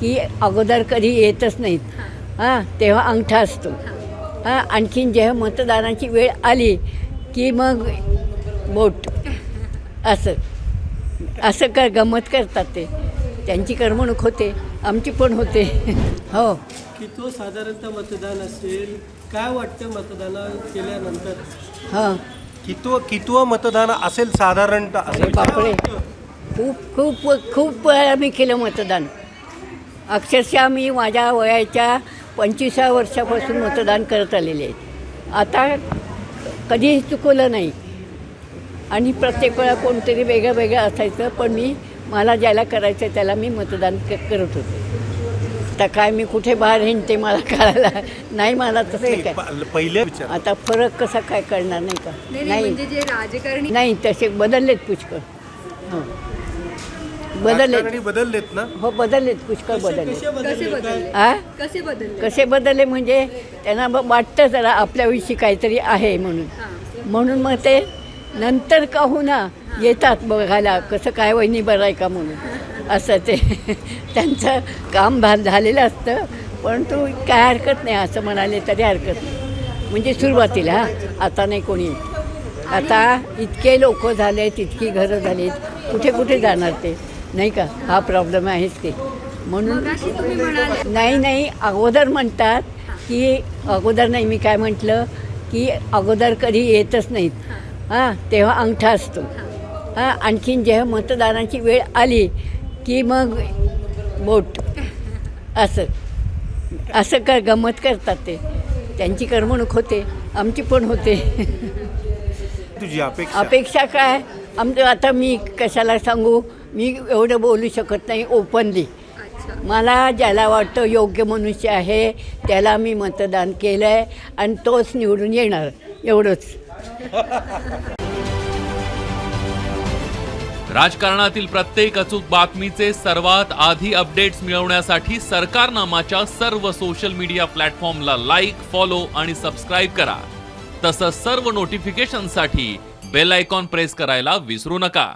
की अगोदर कधी येतच नाहीत. हां. तेव्हा अंगठा असतो. हां. आणखीन जेव्हा मतदानाची वेळ आली की मग बोट असं असं कर गंमत करतात ते. त्यांची करमणूक होते आमची पण होते. हो. की तो साधारणतः मतदान असेल काय वाटतं मतदान केल्यानंतर? हां. कितवं कितवं मतदान असेल साधारणतः? असेल बापरे. खूप खूप खूप वेळा मी केलं मतदान. अक्षरशः मी माझ्या वयाच्या पंचवीसाव्या वर्षापासून मतदान करत आलेले आहे. आता कधीही चुकवलं नाही. आणि प्रत्येक वेळा कोणतरी वेगळं वेगळं असायचं पण मी मला ज्याला करायचं त्याला मी मतदान क करत होते. आता काय मी कुठे बाहेर हिंडते मला कळायला नाही मला तसं काय. पहिले आता फरक कसा काय कळणार नाही का? नाही नाही, म्हणजे जे राजकारणी नाही तसे बदललेत पुष्कळ. हो. राजकारणी बदललेत ना? हो बदललेत पुष्कळ बदलले कसे कसे बदलले बदलले? आ? कसे बदलले? कसे बदलले म्हणजे त्यांना ब- वाटतं जरा आपल्याविषयी काहीतरी आहे म्हणून. हां. म्हणून मग ते नंतर का होईना येतात बघायला कसं काय वहिनी बरं आहे का म्हणून. असं ते त्यांचं काम भा झालेलं असतं परंतु काय हरकत नाही असं म्हणाले तरी हरकत नाही. म्हणजे सुरुवातीला हा आता नाही कोणी. येत. आता इतके लोक झालेत इतकी घरं झालीत कुठे कुठे जाणार ते? नाही का? हा प्रॉब्लेम आहेच ते म्हणून मगाशी तुम्ही म्हणाले नाही नाही अगोदर म्हणतात की अगोदर नाही मी काय म्हटलं की अगोदर कधी येतच नाहीत. हां. तेव्हा अंगठा असतो. हां. आणखीन जेव्हा मतदानाची वेळ आली की मग बोट असं. असं कर गंमत करतात ते. त्यांची करमणूक होते आमची पण होते. तुझी अपेक्षा? अपेक्षा काय? आमचं आता मी कशाला सांगू? मी एवढं बोलू शकत नाही ओपनली मला ज्याला वाटतं योग्य मनुष्य आहे त्याला मी मतदान केलं आहे आणि तोच निवडून येणार एवढंच. राजकारणातील प्रत्येक अचूक बातमीचे सर्वात आधी अपडेट्स मिळवण्यासाठी सरकारनामाच्या सर्व सोशल मीडिया प्लॅटफॉर्मला लाईक फॉलो आणि सबस्क्राईब करा. तसंच सर्व नोटिफिकेशनसाठी बेल आयकॉन प्रेस करायला विसरू नका.